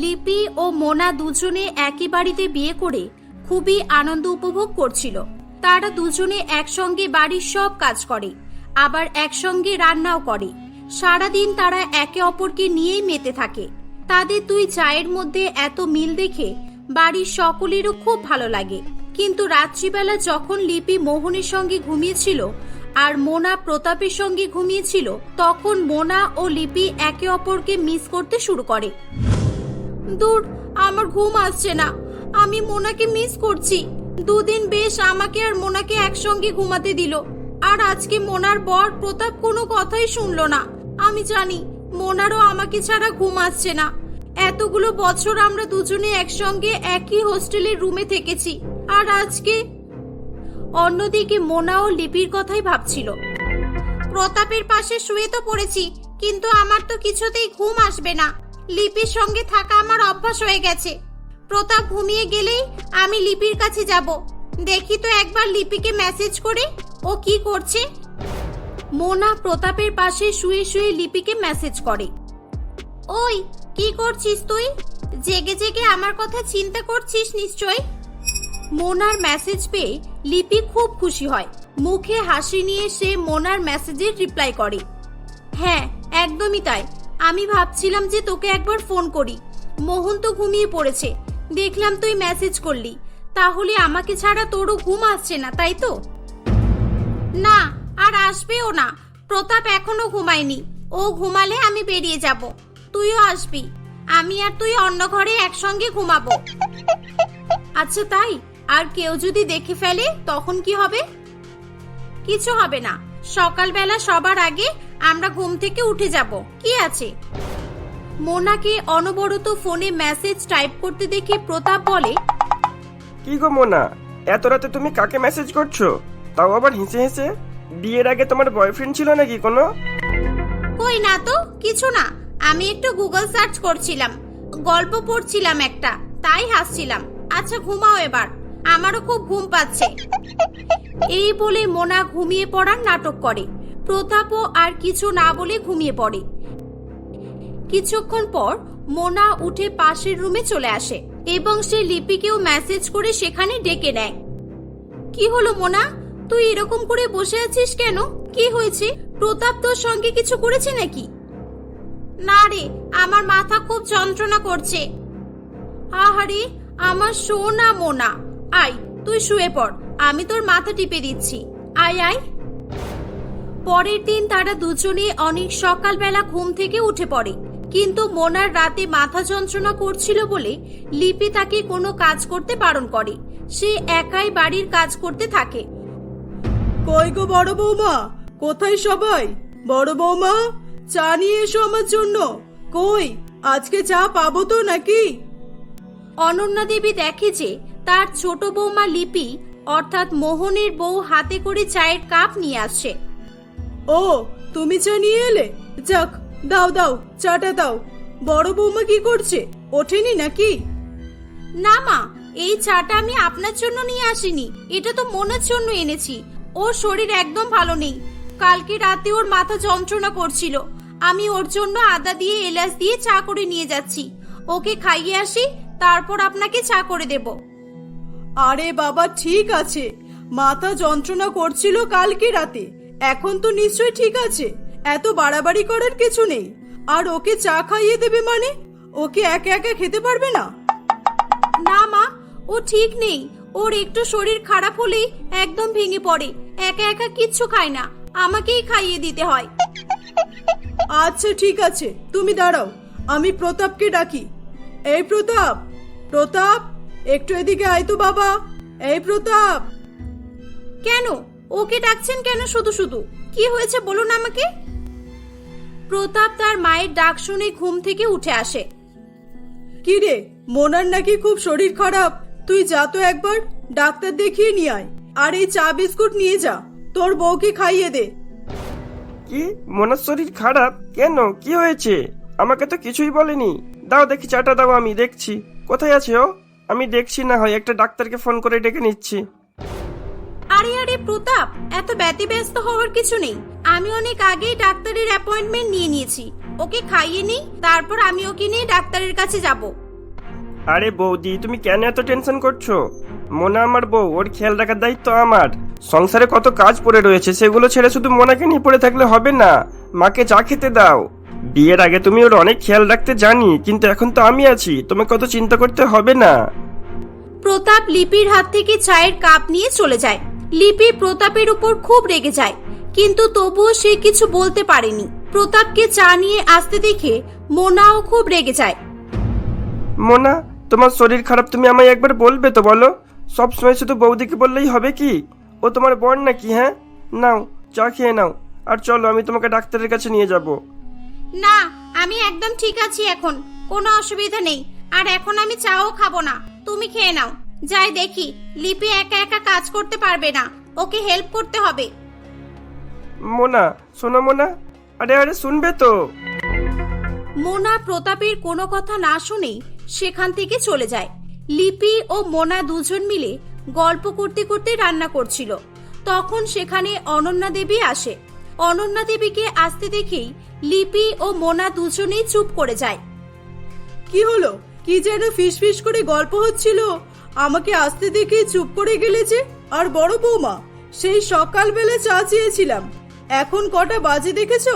লিপি ও মোনা দুজনে একই বাড়িতে বিয়ে করে খুবই আনন্দ উপভোগ করছিল। তারা দুজনে একসঙ্গে বাড়ির সব কাজ করে, আবার একসঙ্গে রান্নাও করে। সারাদিন তারা একে অপরকে নিয়েই মেতে থাকে। তাদের দুই চায়ের মধ্যে এত মিল দেখে বাড়ির সকলেরও খুব ভালো লাগে। কিন্তু রাত্রিবেলা যখন লিপি মোহনের সঙ্গে ঘুমিয়েছিল আর মোনা প্রতাপের সঙ্গে ঘুমিয়েছিল, তখন মোনা ও লিপি একে অপরকে মিস করতে শুরু করে। দূর, আমার ঘুম আসছে না। আমি মোনাকে মিস করছি। দুদিন বেশ আমাকে আর মোনাকে একসঙ্গে ঘুমাতে দিল। আর আজকে মোনার বর প্রতাপ কোনো কথাই শুনলো না। আমি জানি, মোনারও আমাকে ছাড়া ঘুম আসছে না। এতগুলো বছর আমরা দুজনে একসঙ্গে একই হোস্টেলের রুমে থেকেছি। আর আজকে অন্যদিকে মোনা ও লিপির কথাই ভাবছিল। প্রতাপের পাশে শুয়ে তো পড়েছি, কিন্তু আমার তো কিছুতেই ঘুম আসবে না। লিপির সঙ্গে থাকা আমার অভ্যাস হয়ে গেছে। প্রতাপ ঘুমিয়ে গেলেই আমি লিপির কাছে যাব। দেখি তো একবার লিপিকে মেসেজ করে ও কি করছে। মোনা প্রতাপের পাশে শুয়ে শুয়ে লিপিকে মেসেজ করে। ওই, কি করছিস তুই? জেগে জেগে আমার কথা চিন্তা করছিস নিশ্চয় মোনার মেসেজ পেয়ে লিপি খুব খুশি হয়। মুখে হাসি নিয়ে সে মোনার মেসেজের রিপ্লাই করে। হ্যাঁ একদমই তাই। আমি ভাবছিলাম যে তোকে একবার ফোন করি। মোহন তো ঘুমিয়ে পড়েছে। দেখলাম তুই মেসেজ করলি। তাহলে আমাকে ছাড়া তোরও ঘুম আসছে না, তাই তো? না, আর আসবেও না। প্রতাপ এখনও ঘুমায়নি। ও ঘুমালে আমি বেরিয়ে যাব। তুইও আসবি। আমি আর তুই অন্য ঘরে একসঙ্গে ঘুমাবো। আচ্ছা তাই? আর কেউ যদি দেখে ফেলে, তখন কি হবে? কিছু হবে না। সকালবেলা সবার আগে আমরা ঘুম থেকে উঠে যাব। কি আছে? মোনাকে অনবরত ফোনে মেসেজ টাইপ করতে দেখে প্রতাপ বলে কি গো মোনা? এত রাতে তুমি কাকে মেসেজ করছ? তাও আবার হেসে হেসে? বিয়ের আগে তোমার বয়ফ্রেন্ড ছিল নাকি কোনো? কই না তো কিছু না। আমি একটু গুগল সার্চ করছিলাম। গল্প পড়ছিলাম একটা তাই হাসছিলাম। আচ্ছা ঘুমাও এবার। আমারও খুব ঘুম পাচ্ছে। এই বলে মোনা ঘুমিয়ে পড়ার নাটক করে। প্রতাপও আর কিছু না বলে ঘুমিয়ে পড়ে। কিছুক্ষণ পর মোনা উঠে পাশের রুমে চলে আসে এবং সে লিপিকেও মেসেজ করে সেখানে ডেকে নেয়। কি হলো মোনা? তুই এরকম করে বসে আছিস কেন? কি হয়েছে? প্রতাপ তোর সঙ্গে কিছু করেছে নাকি? না রে, আমার মাথা খুব যন্ত্রণা করছে। আহারে, আমার সোনা মোনা। আয় তুই শুয়ে পড়। আমি তোর মাথা টিপে দিচ্ছি। আয় আয়। পরের দিন তারা দুজনে অনেক সকালবেলা ঘুম থেকে উঠে পড়ে। কিন্তু মোনার রাতে মাথা যন্ত্রণা করছিল বলে লিপি তাকে কোনো কাজ করতে বারণ করে। সে একাই বাড়ির কাজ করতে থাকে। কই গো বড় বৌমা? কোথায় সবাই? বড় বৌমা চা নিয়ে এসো আমার জন্য। কই আজকে চা পাবো তো নাকি? অনন্যা দেবী দেখে যে তার ছোট বৌমা লিপি অর্থাৎ মোহনের বউ হাতে করে চায়ের কাপ নিয়ে আসছে। ও তুমি চা নিয়ে এলে? যাক দাও দাও চাটা দাও। বড় বৌমা কি করছে? ওঠেনি নাকি? না মা এই চাটা আমি আপনার জন্য নিয়ে আসিনি। এটা তো মনের জন্য এনেছি। ওর শরীর একদম ভালো নেই। কালকে রাতে ওর মাথা যন্ত্রণা করছিল। আমি ওর জন্য আদা দিয়ে এলাচ দিয়ে চা করে নিয়ে যাচ্ছি। ওকে খাইয়ে আসি তারপর আপনাকে চা করে দেব। আরে বাবা ঠিক আছে। মাথা যন্ত্রণা করছিল কালকে রাতে। এখন তো নিশ্চয়ই ঠিক আছে। এত বাড়াবাড়ি করার কিছু নেই। আর ওকে চা খাইয়ে দেবে মানে? ওকে একা একা খেতে পারবে না? না মা ও ঠিক নেই। ওর একটু শরীর খারাপ হলেই একদম ভেঙে পড়ে। একা একা কিচ্ছু খায় না। আমাকেই খাইয়ে দিতে হয়। আচ্ছা ঠিক আছে। তুমি দাঁড়াও। আমি প্রতাপকে ডাকি। এই প্রতাপ প্রতাপ। একটু এদিকে আয় তো বাবা। এই প্রতাপ। কেন? ওকে ডাকছেন কেন শুধু শুধু? কি হয়েছে বলুন আমাকে? প্রতাপ তার মায়ের ডাক শুনে ঘুম থেকে উঠে আসে। কি রে? মোনার নাকি খুব শরীর খারাপ। তুই যা তো একবার ডাক্তার দেখিয়ে নিয়ে আয়। আর এই চা বিস্কুট নিয়ে যা। তোর বউকে খাইয়ে দে। কি? মোনার শরীর খারাপ? কেন? কি হয়েছে? আমাকে তো কিছুই বলেনি। দাও দেখি চাটা দাও আমি দেখছি। কোথায় আছে ও? আমি দেখছি না হয় একটা ডাক্তারকে ফোন করে ডেকে নিচ্ছি। আরে আরে প্রতাপ এত ব্যতিব্যস্ত হওয়ার কিছু নেই। আমি অনেক আগেই ডাক্তারের অ্যাপয়েন্টমেন্ট নিয়ে নিয়েছি। ওকে খাইয়ে নিই তারপর আমি ওকে নিয়ে ডাক্তারের কাছে যাব। আরে বৌদি তুমি কেন এত টেনশন করছ? মোনা আমার বউ ওর খেয়াল রাখার দায়িত্ব আমার। সংসারে কত কাজ পড়ে রয়েছে সেগুলো ছেড়ে শুধু মোনাকে নিয়ে পড়ে থাকলে হবে না। মাকে চা খেতে দাও। বিয়ের আগে তুমি ওর অনেক খেয়াল রাখতে জানি কিন্তু এখন তো আমি আছি তোমাকে কত চিন্তা করতে হবে না। প্রতাপ লিপির হাত থেকে চায়ের কাপ নিয়ে চলে যায়। লিপি প্রতাপের উপর খুব রেগে যায় কিন্তু তবুও সে কিছু বলতে পারেনি। প্রতাপকে চা নিয়ে আসতে দেখে মোনাও খুব রেগে যায়। মোনা তোমার শরীর খারাপ তুমি আমায় একবার বলবে তো বলো। সব সময় শুধু বৌদিকে বললেই হবে কি? ও তোমার বর নাকি হ্যাঁ? নাও চা খেয়ে নাও। আর চলো আমি তোমাকে ডাক্তারের কাছে নিয়ে যাব। না আমি একদম ঠিক আছি এখন। কোনো অসুবিধা নেই। আর এখন আমি চাও খাব না। তুমি খেয়ে নাও। যাই দেখি লিপি একা একা কাজ করতে পারবে না। ওকে হেল্প করতে হবে। মোনা শোনো মোনা। আরে আরে শুনবে তো। মোনা প্রতাপের কোনো কথা না শুনেই সেখান থেকে চলে যায়। লিপি ও মোনা দুজন মিলে গল্প করতে করতে রান্না করছিল। তখন সেখানে অনন্যা দেবী আসে। অনন্যা দেবীকে আসতে দেখেই লিপি ও মোনা দুজনেই চুপ করে যায়। কি হলো? কি যেন ফিস ফিস করে গল্প হচ্ছিল। আমাকে আসতে দেখে চুপ করে গেলে যে আর বড় বৌমা সেই সকালবেলা চা চেয়েছিলাম। এখন কটা বাজে দেখেছ?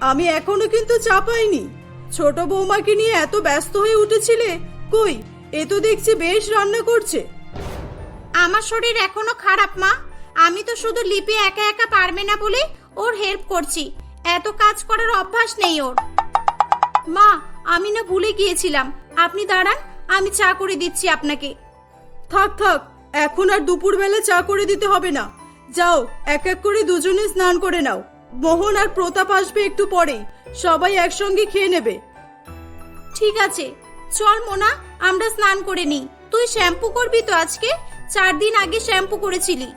আমি এখনও কিন্তু চা পাইনি। ছোট বৌমাকে নিয়ে এত ব্যস্ত হয়ে উঠেছিলে কই? এ তো দেখছি বেশ রান্না করছে। আমার শরীর এখনও খারাপ মা। আমি তো শুধু লিপি একা একা পারবে না বলে ওর হেল্প করছি। এত কাজ করার অভ্যাস নেই ওর। মা আমি না ভুলে গিয়েছিলাম। আপনি দাঁড়ান আমি চা করে দিচ্ছি আপনাকে। থাক থাক এখন আর দুপুরবেলা চা করে দিতে হবে না। যাও এক এক করে দুজনে স্নান করে নাও। মোহন আর প্রতাপ আসবে একটু পরেই সবাই একসঙ্গে খেয়ে নেবে। ঠিক আছে। চল মোনা আমরা স্নান করে নিই। তুই শ্যাম্পু করবি তো আজকে? চার দিন আগে শ্যাম্পু করেছিলি।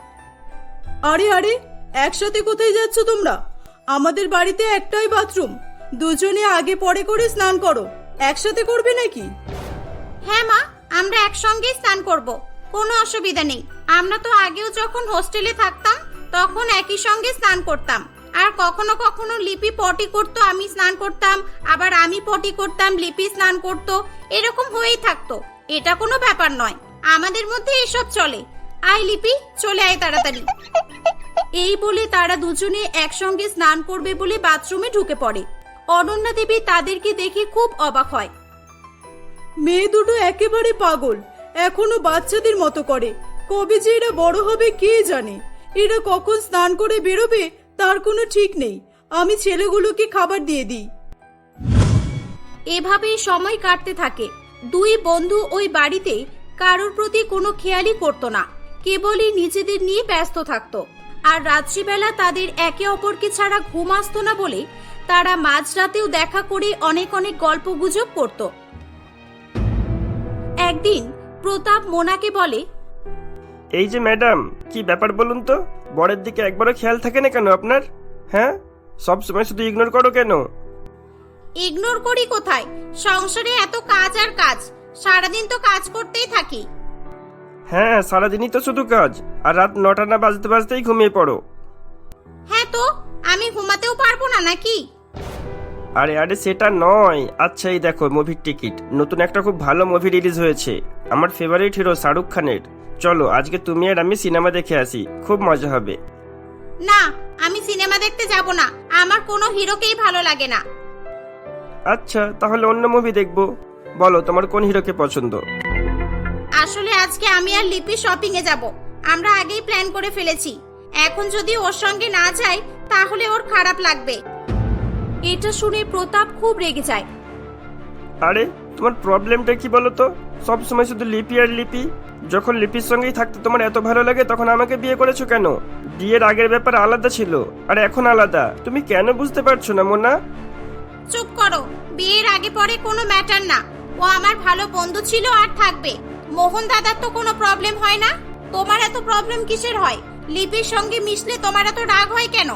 আরে আরে একসাথে কোথায় যাচ্ছ তোমরা? আমাদের বাড়িতে একটাই বাথরুম। দুজনে আগে পরে করে স্নান করো। একসাথে করবে নাকি? হ্যাঁ মা, আমরা একসঙ্গেই স্নান করব। কোনো অসুবিধা নেই। আমরা তো আগেও যখন হোস্টেলে থাকতাম, তখন একই সঙ্গে স্নান করতাম। আর কখনো কখনো লিপি পটি করতো, আমি স্নান করতাম, আবার আমি পটি করতাম, লিপি স্নান করতো, এরকম হয়েই থাকতো। এটা কোনো ব্যাপার নয়। আমাদের মধ্যে এসব চলে। আয় লিপি, চলে আয় তাড়াতাড়ি। এই বলে তারা দুজনে একসঙ্গে স্নান করবে বলে বাথরুমে ঢুকে পড়ে। অনন্যা দেবী তাদেরকে দেখে খুব অবাক হয়। মেয়ে দুটো একেবারে পাগল এখনও বাচ্চাদের মতো করে। কবে যে এরা বড় হবে কে জানে? এরা কখন স্নান করে বেরোবে তার কোনো ঠিক নেই। আমি ছেলেগুলোকে খাবার দিয়ে দিই। এভাবেই সময় কাটতে থাকে। দুই বন্ধু ওই বাড়িতে কারোর প্রতি কোনো খেয়ালই করতো না। কেবলই নিজেদের নিয়ে ব্যস্ত থাকতো। আর রাত্রিবেলা তাদের একে অপরকে ছাড়া ঘুম আসতো না বলে তারা মাঝরাতেও দেখা করে অনেক অনেক গল্প গুজব করত। একদিন প্রতাপ মোনাকে বলে এই যে ম্যাডাম কি ব্যাপার বলুন তো? বরের দিকে একবারও খেয়াল থাকে না কেন আপনার? হ্যাঁ? সব সময় শুধু ইগনোর করো কেন? ইগনোর করি কোথায়? সংসারে এত কাজ আর কাজ সারাদিন তো কাজ করতেই থাকি। হ্যাঁ সারাদিনই তো শুধু কাজ। আর রাত নটা না বাজতে বাজতেই ঘুমিয়ে পড়ো। হ্যাঁ তো আমি ঘুমাতেও পারব না নাকি? আরে আরে সেটা নয়। আচ্ছা এই দেখো মুভির টিকিট নতুন একটা খুব ভালো মুভি রিলিজ হয়েছে। আমার ফেভারিট হিরো শাহরুখ খানের। চলো আজকে তুমি আর আমি সিনেমা দেখে আসি। খুব মজা হবে। না আমি সিনেমা দেখতে যাব না। আমার কোনো হিরোকেই ভালো লাগে না। আচ্ছা তাহলে অন্য মুভি দেখব। বলো তোমার কোন হিরোকে পছন্দ? আসলে আজকে আমি আর লিপি শপিং এ যাব। আমরা আগেই প্ল্যান করে ফেলেছি। এখন যদি ওর সঙ্গে না যাই তাহলে ওর খারাপ লাগবে। এটা শুনে প্রতাপ খুব রেগে যায়। আরে তোমার প্রবলেমটা কি বলো তো সব সময় শুধু লিপি আর লিপি। যখন লিপির সঙ্গেই থাকতে তোমার এত ভালো লাগে তখন আমাকে বিয়ে করেছ কেন? বিয়ের আগের ব্যাপার আলাদা ছিল আর এখন আলাদা। তুমি কেন বুঝতে পারছ না মোনা? চুপ করো। বিয়ের আগে পরে কোনো ম্যাটার না। ও আমার ভালো বন্ধু ছিল আর থাকবে। মোহন দাদার তো কোনো প্রবলেম হয় না। তোমার এত প্রবলেম কিসের হয়? লিপির সঙ্গে মিশলে তোমার এত রাগ হয় কেন?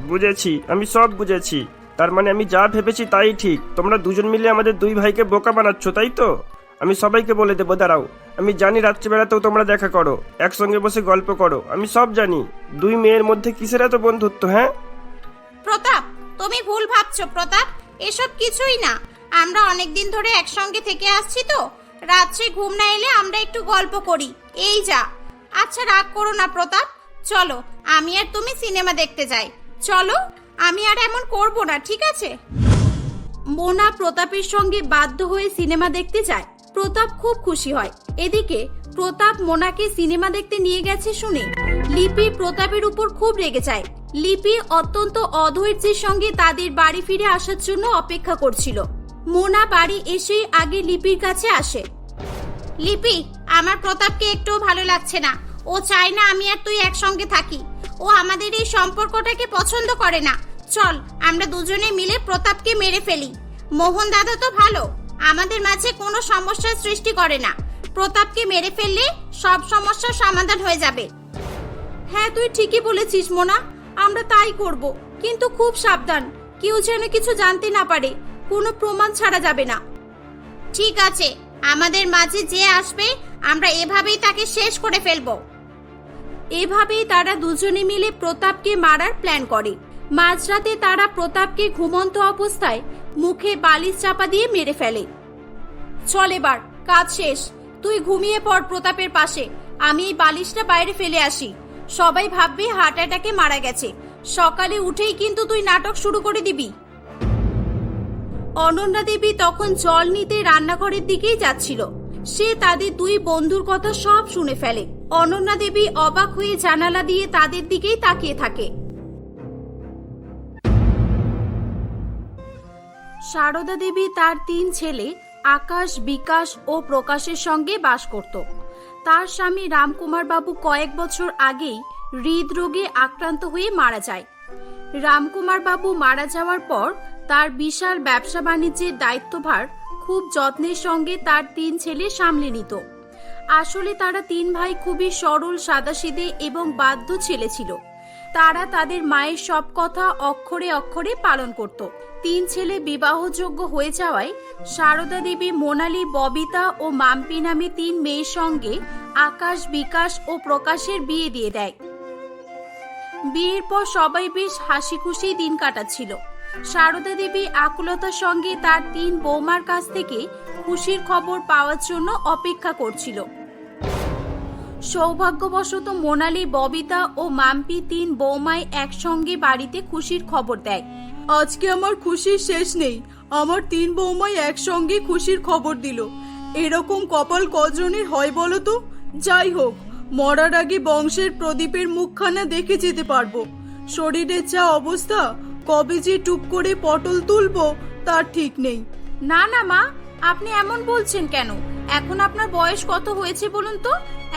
বুঝেছি আমি সব বুঝেছি। তার মানে আমি যা ভেবেছি তাই ঠিক। তোমরা দুজন মিলে আমাদের দুই ভাইকে বোকা বানাচ্ছ তাই তো? আমি সবাইকে বলে দেবো দাঁড়াও। আমি জানি রাত্রিবেলাতেও তোমরা দেখা করো একসঙ্গে বসে গল্প করো। আমি সব জানি। দুই মেয়ের মধ্যে কিসের এত বন্ধুত্ব হ্যাঁ? প্রতাপ তুমি ভুল ভাবছ প্রতাপ। এসব কিছুই না। আমরা অনেক দিন ধরে একসঙ্গে থেকে আসছি তো। রাত্রে ঘুম না এলে আমরা একটু গল্প করি। এই যা। আচ্ছা রাগ করো না প্রতাপ। চলো, আমি আর তুমি সিনেমা দেখতে যাই। চলো, আমি আর এমন করব না, ঠিক আছে? মোনা প্রতাপের সঙ্গে বাধ্য হয়ে সিনেমা দেখতে যায়। প্রতাপ খুব খুশি হয়। এদিকে, প্রতাপ মোনাকে সিনেমা দেখতে নিয়ে গেছে শুনে লিপি প্রতাপের উপর খুব রেগে যায়। লিপি অত্যন্ত অধৈর্যের সঙ্গে তাদের বাড়ি ফিরে আসার জন্য অপেক্ষা করছিল। মোনা বাড়ি এসে আগে লিপির কাছে আসে। লিপি আমার প্রতাপকে একটুও ভালো লাগছে না। ও চায় না আমি আর তুই একসঙ্গে থাকি। ও আমাদের এই সম্পর্কটাকে পছন্দ করে না। চল, আমরা দুজনে মিলে প্রতাপকে মেরে ফেলি। মোহন দাদা তো ভালো, আমাদের মাঝে কোনো সমস্যার সৃষ্টি করে না। প্রতাপকে মেরে ফেললে সব সমস্যার সমাধান হয়ে যাবে। হ্যাঁ তুই ঠিকই বলেছিস, মোনা। আমরা তাই করব, কিন্তু খুব সাবধান। কেউ যেন কিছু জানতে না পারে, কোনো প্রমাণ ছাড়া যাবে না। ঠিক আছে আমাদের মাঝে যে আসবে, আমরা এভাবেই তাকে শেষ করে ফেলব। এভাবেই তারা দুজনে মিলে প্রতাপকে মারার প্ল্যান করে। মাঝরাতে তারা প্রতাপকে ঘুমন্ত অবস্থায় মুখে বালিশ চাপা দিয়ে মেরে ফেলে। চল এবার, কাজ শেষ। তুই ঘুমিয়ে পড় প্রতাপের পাশে। আমি এই বালিশটা বাইরে ফেলে আসি। সবাই ভাববে হার্ট অ্যাটাকে মারা গেছে। সকালে উঠেই কিন্তু তুই নাটক শুরু করে দিবি। অনন্যা দেবী তখন জল নিতে রান্নাঘরের দিকেই যাচ্ছিল। সে তাদের দুই বন্ধুর কথা সব শুনে ফেলে। অনন্যা দেবী অবাক হয়ে জানালা দিয়ে তাদের দিকেই তাকিয়ে থাকে। সারদা দেবী তার তিন ছেলে আকাশ, বিকাশ ও প্রকাশের সঙ্গে বাস করত। তার স্বামী রামকুমার বাবু কয়েক বছর আগেই হৃদরোগে আক্রান্ত হয়ে মারা যায়। রামকুমার বাবু মারা যাওয়ার পর তার বিশাল ব্যবসা বাণিজ্যের দায়িত্বভার খুব যত্নের সঙ্গে তার তিন ছেলে সামলে নিত। আসলে তারা তিন ভাই খুবই সরল সাদাসিদে এবং বাধ্য ছেলে ছিল। তারা তাদের মায়ের সব কথা অক্ষরে অক্ষরে পালন করত। তিন ছেলে বিবাহযোগ্য হয়ে যাওয়ায় সারদা দেবী, মোনালি, ববিতা ও মাম্পি নামে তিন মেয়ের সঙ্গে আকাশ বিকাশ ও প্রকাশের বিয়ে দিয়ে দেয়। বিয়ের পর সবাই বেশ হাসি খুশি দিন কাটাচ্ছিল। সারদা দেবী আকুলতার সঙ্গে তার তিন বৌমার কাছ থেকে খুশির খবর পাওয়ার জন্য অপেক্ষা করছিল। সৌভাগ্যবশত মোনালি, ববিতা ও মাম্পি তিন বৌমায় একসঙ্গে বাড়িতে খুশির খবর দেয়। আজকে আমার খুশির শেষ নেই। আমার তিন বৌমাই একসঙ্গে খুশির খবর দিল। এরকম কপাল কজনের হয় বলো তো? যাই হোক, মরার আগে বংশের প্রদীপের মুখখানা দেখে যেতে পারব। শরীরের যা অবস্থা কবে যে টুপ করে পটল তুলবো তার ঠিক নেই। না না মা আপনি এমন বলছেন কেন? এখন আপনার বয়স কত হয়েছে বলুন তো?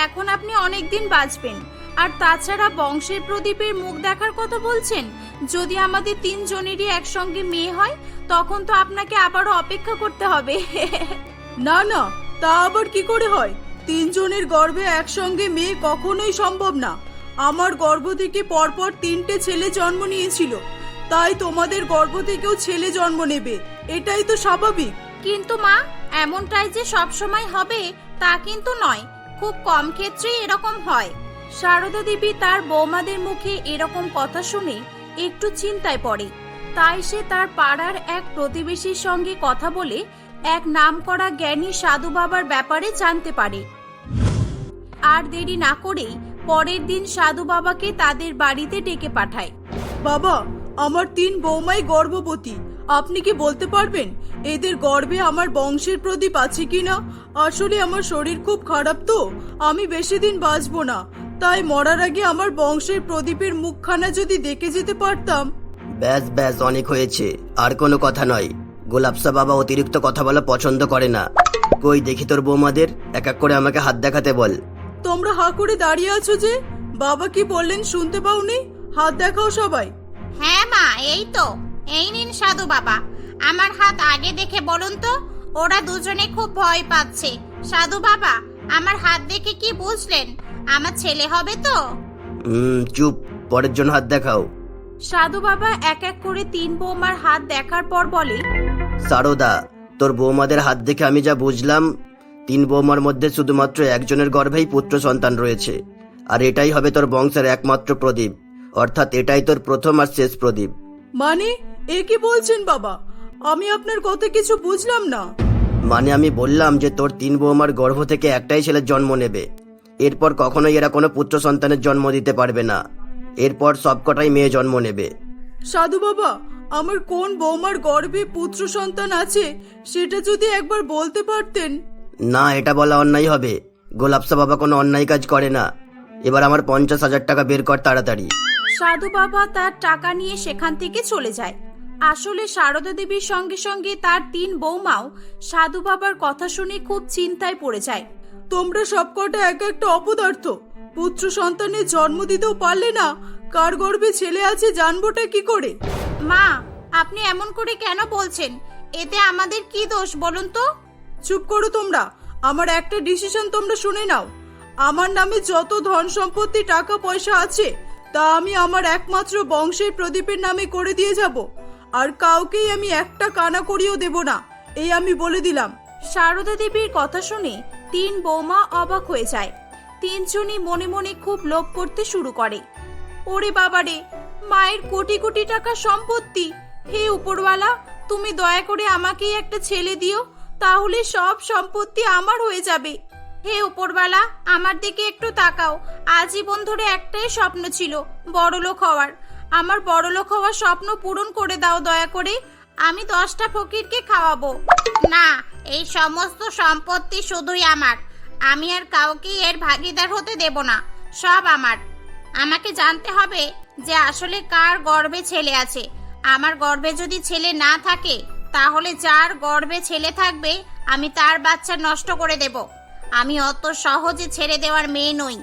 এখন আপনি অনেক দিন বাঁচবেন। আর তাছাড়া বংশের প্রদীপের মুখ দেখার কথা বলছেন? যদি আমাদের তিনজনেরই একসঙ্গে মেয়ে হয় তখন তো আপনাকে আবারও অপেক্ষা করতে হবে। না না তা আবার কি করে হয়? তিনজনের গর্ভে একসঙ্গে মেয়ে কখনোই সম্ভব না। আমার গর্ভ থেকে পরপর তিনটে ছেলে জন্ম নিয়েছিল। তাই তোমাদের গর্ভ থেকেও ছেলে জন্ম নেবে। এটাই তো স্বাভাবিক। কিন্তু মা এমনটাই যে সব সময় হবে তা কিন্তু নয়। খুব কম ক্ষেত্রেই এরকম হয়। সারদা দেবী তার বৌমাদের মুখে এরকম কথা শুনে একটু চিন্তায় পড়ে। তাই সে তার পাড়ার এক প্রতিবেশীর সঙ্গে কথা বলে এক নামকরা জ্ঞানী সাধু বাবার ব্যাপারে জানতে পারে। আর দেরি না করেই পরের দিন সাধু বাবাকে তাদের বাড়িতে ডেকে পাঠায়। বাবা আমার তিন বৌমাই গর্ভবতী। আপনি কি বলতে পারবেন এদের গর্ভে আমার বংশের প্রদীপ আছে কিনা? আসলে আমার শরীর খুব খারাপ তো আমি বেশি দিন বাঁচবো না। তাই মরার আগে আমার বংশের প্রদীপের মুখখানা যদি দেখে যেতে পারতাম। ব্যাস ব্যাস অনেক হয়েছে আর কোনো কথা নয়। গোলাপসা বাবা অতিরিক্ত কথা বলা পছন্দ করে না। কই দেখি তোর বৌমাদের এক এক করে আমাকে হাত দেখাতে বল। তোমরা হা করে দাঁড়িয়ে আছো যে বাবা কি বললেন শুনতে পাওনি? হাত দেখাও সবাই। হ্যাঁ মা এই তো। এই নিন সাধু বাবা। আমার হাত আগে দেখে বলুন তো ওরা দুজনে খুব ভয় পাচ্ছে। সাধু বাবা আমার হাত দেখে কি বুঝলেন? আমার ছেলে হবে তো? হুম চুপ পরের জন্য হাত দেখাও। সাধু বাবা এক এক করে তিন বৌমার হাত দেখার পর বলে সারদা তোর বৌমাদের হাত দেখে আমি যা বুঝলাম তিন বৌমার মধ্যে শুধুমাত্র একজনের গর্ভেই পুত্র সন্তান রয়েছে আর এটাই হবে তোর বংশের একমাত্র প্রদীপ। অর্থাৎ এটাই তোর প্রথম আর শেষ প্রদীপ। মানে? এ কি বলছেন বাবা? আমি আপনার কথা কিছু বুঝলাম না। মানে আমি বললাম যে তোর তিন বৌমার গর্ভ থেকে একটাই ছেলের জন্ম নেবে। এরপর কখনোই এরা কোনো পুত্র সন্তানের জন্ম দিতে পারবে না। এরপর সবকটাই মেয়ে জন্ম নেবে। সাধু বাবা আমার কোন বৌমার গর্ভে পুত্র সন্তান আছে সেটা যদি একবার বলতে পারতেন। না এটা বলা অন্যায় হবে। গোলাপসা বাবা কোনো অন্যায় কাজ করে না। এবার আমার পঞ্চাশ হাজার টাকা বের কর তাড়াতাড়ি। সাধু বাবা তার টাকা নিয়ে সেখান থেকে চলে যায়। আসলে সারদা দেবীর সঙ্গে সঙ্গে তার তিন বৌমাও সাধু বাবার কথা শুনে খুব চিন্তায় পড়ে যায়। তোমরা সবকটা এক একটা অপদার্থ। পুত্র সন্তানের জন্ম দিতেও পারলে না। কার গর্ভে ছেলে আছে জানবোটা কি করে? মা আপনি এমন করে কেন বলছেন? এতে আমাদের কি দোষ বলুন তো? চুপ করো তোমরা। আমার একটা ডিসিশন তোমরা শুনে নাও। আমার নামে যত ধন সম্পত্তি টাকা পয়সা আছে তা আমি আমার একমাত্র বংশের প্রদীপের নামে করে দিয়ে যাব। আর কাউকেই আমি একটা কানা করিও দেব না, এই আমি বলে দিলাম। সারদা দেবীর কথা শুনে তিন বৌমা অবাক হয়ে যায়। তিনজনই মনে মনে খুব লোভ করতে শুরু করে। ওরে বাবারে, মায়ের কোটি কোটি টাকা সম্পত্তি। হে উপরওয়ালা, তুমি দয়া করে আমাকেই একটা ছেলে দিও, তাহলে সব সম্পত্তি আমার হয়ে যাবে। হে উপরওয়ালা, আমার দিকে একটু তাকাও। আজীবন ধরে একটাই স্বপ্ন ছিল, বড়লোক হওয়ার। আমার বড়লোক হওয়ার স্বপ্ন পূরণ করে দাও দয়া করে, আমি দশটা ফকিরকে খাওয়াবো। না, এই সমস্ত সম্পত্তি শুধুই আমার। আমি আর কাউকে এর ভাগিদার হতে দেব না, সব আমার। আমাকে জানতে হবে যে আসলে কার গর্ভে ছেলে আছে। আমার গর্ভে যদি ছেলে না থাকে, তাহলে যার গর্ভে ছেলে থাকবে, আমি তার বাচ্চা নষ্ট করে দেব। আমি অত সহজে ছেড়ে দেওয়ার মেয়ে নই।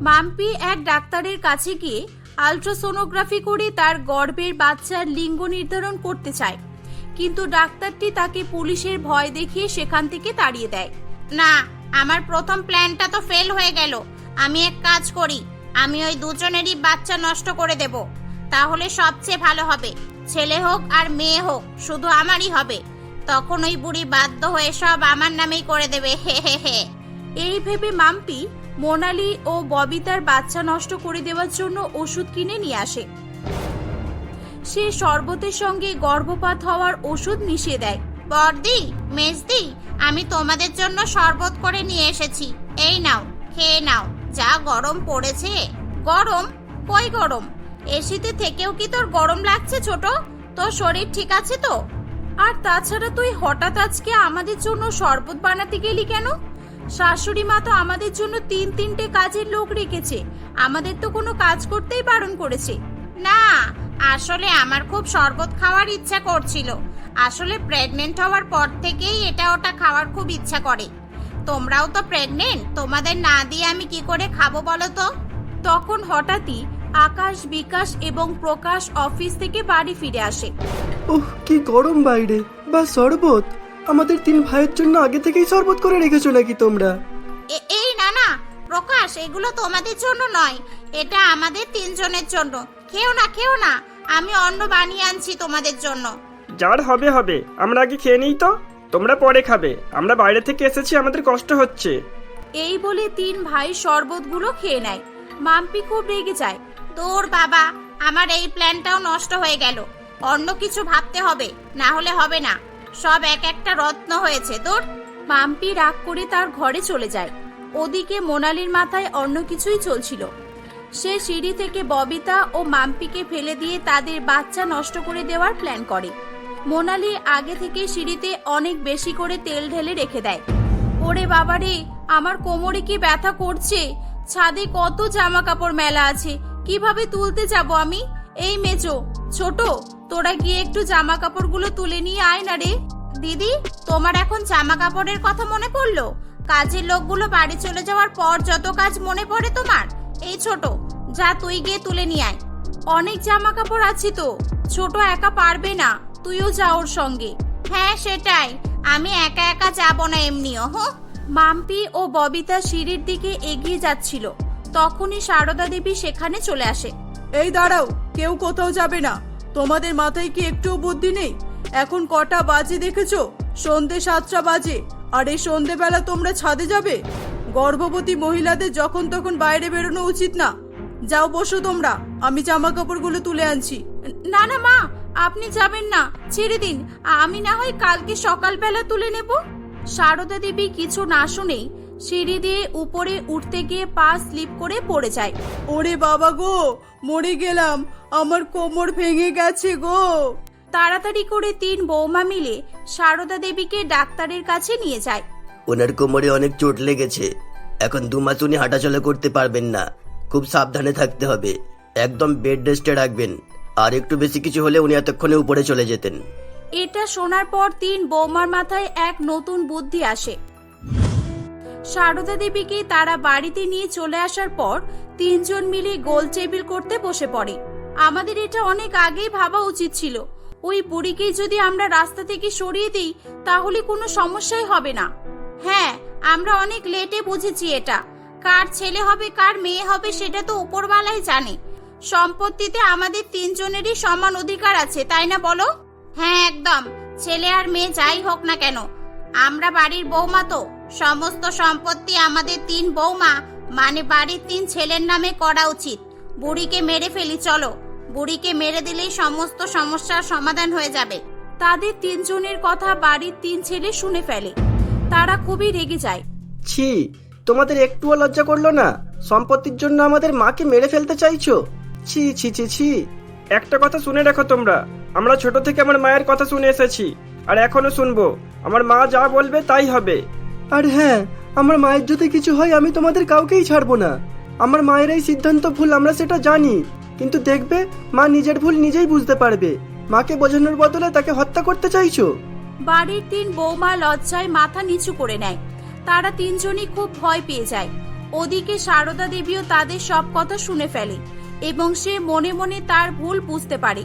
মাম্পি এক ডাক্তারের কাছে গিয়ে আলট্রাসোনোগ্রাফি করে তার গর্ভের বাচ্চার লিঙ্গ নির্ধারণ করতে চায়। কিন্তু ডাক্তারটি তাকে পুলিশের ভয় দেখিয়ে সেখান থেকে তাড়িয়ে দেয়। না, আমার প্রথম প্ল্যানটা তো ফেল হয়ে গেল। আমি এক কাজ করি, আমি ওই দুজনেরই বাচ্চা নষ্ট করে দেব। তাহলে সবচেয়ে ভালো হবে। ছেলে হোক আর মেয়ে হোক, শুধু আমারই হবে। তখন ওই বুড়ি বাধ্য হয়ে সব আমার নামেই করে দেবে হে হে হে। এই ভেবে মাম্পি মোনালি ও ববিতার বাচ্চা নষ্ট করে দেওয়ার জন্য ওষুধ কিনে নিয়ে আসে। সে শরবতের সঙ্গে গর্ভপাত হওয়ার ওষুধ মিশিয়ে দেয়। বর্দি মেজদি আমি তোমাদের জন্য শরবত করে নিয়ে এসেছি। এই নাও খেয়ে নাও যা গরম পড়েছে। গরম? কই গরম? এসিতে থেকেও কি তোর গরম লাগছে ছোট? তোর শরীর ঠিক আছে তো? আর তাছাড়া তুই হঠাৎ আজকে আমাদের জন্য শরবত বানাতে গেলি কেন? শাশুড়ি মা তো আমাদের জন্য তিন তিনটে কাজের লোক রেখেছে। আমাদের তো কোনো কাজ করতেই বারণ করেছে। না, আসলে আমার খুব শরবত খাওয়ার ইচ্ছা করছিল। আসলে প্রেগনেন্ট হওয়ার পর থেকেই এটা ওটা খাওয়ার খুব ইচ্ছা করে। তোমরাও তো প্রেগনেন্ট তোমাদের না দিয়ে আমি কি করে খাব বলো তো? তখন হঠাৎই আকাশ বিকাশ এবং প্রকাশ অফিস থেকে বাড়ি ফিরে আসে। ওহ কি গরম বাইরে। বা শরবত? আমাদের তিন ভাইয়ের জন্য আগে থেকেই শরবত করে রেখেছো নাকি তোমরা? এ- এই না না প্রকাশ এগুলো তোমাদের জন্য নয়। এটা আমাদের তিনজনের জন্য। খেও না খেও না আমি অন্ন বানিয়ে আনছি তোমাদের জন্য। যার হবে হবে। আমরা আগে খেয়ে নিই তো। তোমরা পরে খাবে। আমরা বাইরে থেকে এসেছি আমাদের কষ্ট হচ্ছে। এই বলে তিন ভাই শরবতগুলো খেয়ে নেয়। মাম্পি খুব রেগে যায়। তোর বাবা, আমার এই প্ল্যানটাও নষ্ট হয়ে গেল। অন্য কিছু ভাবতে হবে, না হলে হবে না। সব এক একটা রত্ন হয়েছে তোর মাম্পি রাগ করে তার ঘরে চলে যায়। ওদিকে মোনালির মাথায় অন্য কিছুই চলছিল। সে সিঁড়ি থেকে ববিতা ও মাম্পিকে ফেলে দিয়ে তাদের বাচ্চা নষ্ট করে দেওয়ার প্ল্যান করে। মোনালি আগে থেকে সিঁড়িতে অনেক বেশি করে তেল ঢেলে রেখে দেয়। ওরে বাবারে, আমার কোমরে কি ব্যথা করছে? ছাদে কত জামা কাপড় মেলা আছে। কীভাবে তুলতে যাব আমি? এই মেজো, ছোট, তোরা গিয়ে একটু জামা কাপড়গুলো তুলে নিয়ে আয় না রে। দিদি, তোমার এখন জামা কাপড়ের কথা মনে পড়ল? কাজের লোকগুলো বাড়ি চলে যাওয়ার পর যত কাজ মনে পড়ে তোমার? এই ছোট, যা তুই গিয়ে তুলে নিয়ে আয়। অনেক জামা কাপড় আছে তো, ছোট একা পারবে না, তুইও যা ওর সঙ্গে। হ্যাঁ সেটাই, আমি একা একা যাব না এমনিও হো মাম্পি ও ববিতা সিঁড়ির দিকে এগিয়ে যাচ্ছিল। তখনই সারদা দেবী সেখানে চলে আসে। এই দাঁড়াও কেউ কোথাও যাবে না। তোমাদের মাথায় কি একটুও বুদ্ধি নেই? এখন কটা বাজে দেখেছ? সন্ধে সাতটা বাজে। আর এই সন্ধেবেলা তোমরা ছাদে যাবে? গর্ভবতী মহিলাদের যখন তখন বাইরে বেরোনো উচিত না। যাও বসো তোমরা আমি জামা কাপড়গুলো তুলে আনছি। না না মা আপনি যাবেন না। ছেড়ে দিন। আমি না হয় কালকে সকালবেলা তুলে নেব। সারদা দেবী কিছু না শুনেই সিঁড়ি দিয়ে উপরে উঠতে গিয়ে পা স্লিপ করে পড়ে যায়। ওরে বাবা গো মরে গেলাম আমার কোমর ভেঙে গেছে গো। তাড়াতাড়ি করে তিন বৌমা মিলে সারদা দেবীকে ডাক্তারের কাছে নিয়ে যায়। ওনার কোমরে অনেক চোট লেগেছে। এখন দু মাস উনি হাঁটাচলা করতে পারবেন না। খুব সাবধানে থাকতে হবে। একদম বেড রেস্টে রাখবেন। আর একটু বেশি কিছু হলে উনি এতক্ষণে উপরে চলে যেতেন। এটা শোনার পর তিন বৌমার মাথায় এক নতুন বুদ্ধি আসে। সারদা দেবীকে তারা বাড়িতে নিয়ে চলে আসার পর তিনজন মিলে গোল টেবিল করতে বসে পড়ে। আমাদের এটা অনেক আগেই ভাবা উচিত ছিল। ওই বুড়িকে যদি আমরা রাস্তা থেকে সরিয়ে দিই, তাহলে কোনো সমস্যাই হবে না। হ্যাঁ আমরা অনেক লেটে বুঝেছি এটা। কার ছেলে হবে, কার মেয়ে হবে, সেটা তো উপরওয়ালাই জানে। সম্পত্তিতে আমাদের তিনজনেরই সমান অধিকার আছে, তাই না বলো? হ্যাঁ একদম। ছেলে আর মেয়ে যাই হোক না কেন। আমরা বাড়ির বৌমা তো। সমস্ত সম্পত্তি আমাদের তিন বৌমা মানে বাড়ির তিন ছেলের নামে করা উচিত। বুড়িকে মেরে ফেলি, চলো। বুড়িকে মেরে দিলেই সমস্ত সমস্যার সমাধান হয়ে যাবে। তাদের তিনজনের কথা বাড়ির তিন ছেলে শুনে ফেলে। তারা খুবই রেগে যায়। ছি, তোমাদের একটুও লজ্জা করল না? সম্পত্তির জন্য আমাদের মাকে মেরে ফেলতে চাইছো? ছি ছি ছি ছি। একটা কথা শুনে রাখো তোমরা। আমরা ছোট থেকে আমার মায়ের কথা শুনে এসেছি। আর এখনও শুনব। আমার মা যা বলবে তাই হবে। আর হ্যাঁ আমার মায়ের যদি কিছু হয়, আমি তোমাদের কাউকেই ছাড়বো না। আমার মায়ের এই সিদ্ধান্ত ভুল, আমরা সেটা জানি। কিন্তু দেখবে, মা নিজের ভুল নিজেই বুঝতে পারবে। মাকে বোঝানোর বদলে তাকে হত্যা করতে চাইছো? বাড়ির তিন বৌমা লজ্জায় মাথা নিচু করে নেয়। তারা তিনজনই খুব ভয় পেয়ে যায়। ওদিকে সারদা দেবীও তাদের সব কথা শুনে ফেলে এবং সে মনে মনে তার ভুল বুঝতে পারে।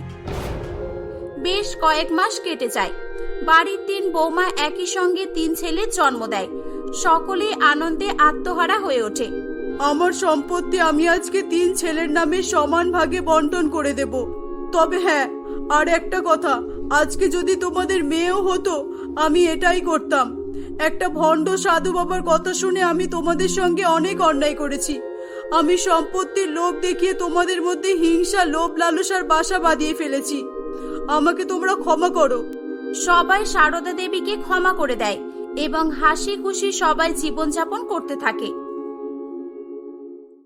বেশ কয়েক মাস কেটে যায়। বাড়ির তিন বৌমা একই সঙ্গে তিন ছেলে জন্ম দেয়। সকলে আনন্দে আত্মহারা হয়ে ওঠে। আমার সম্পত্তি আমি আজকে তিন ছেলের নামে সমান ভাগে বন্টন করে দেব। তবে হ্যাঁ আর একটা কথা, আজকে যদি তোমাদের মেয়েও হতো, আমি এটাই করতাম। একটা ভণ্ড সাধু বাবার কথা শুনে আমি তোমাদের সঙ্গে অনেক অন্যায় করেছি। আমি সম্পত্তির লোভ দেখিয়ে তোমাদের মধ্যে হিংসা, লোভ লালসার বাসা বাঁধিয়ে ফেলেছি। আমাকে তোমরা ক্ষমা করো। সবাই সারদা দেবীকে ক্ষমা করে দেয় এবং হাসি খুশি সবাই জীবনযাপন করতে থাকে।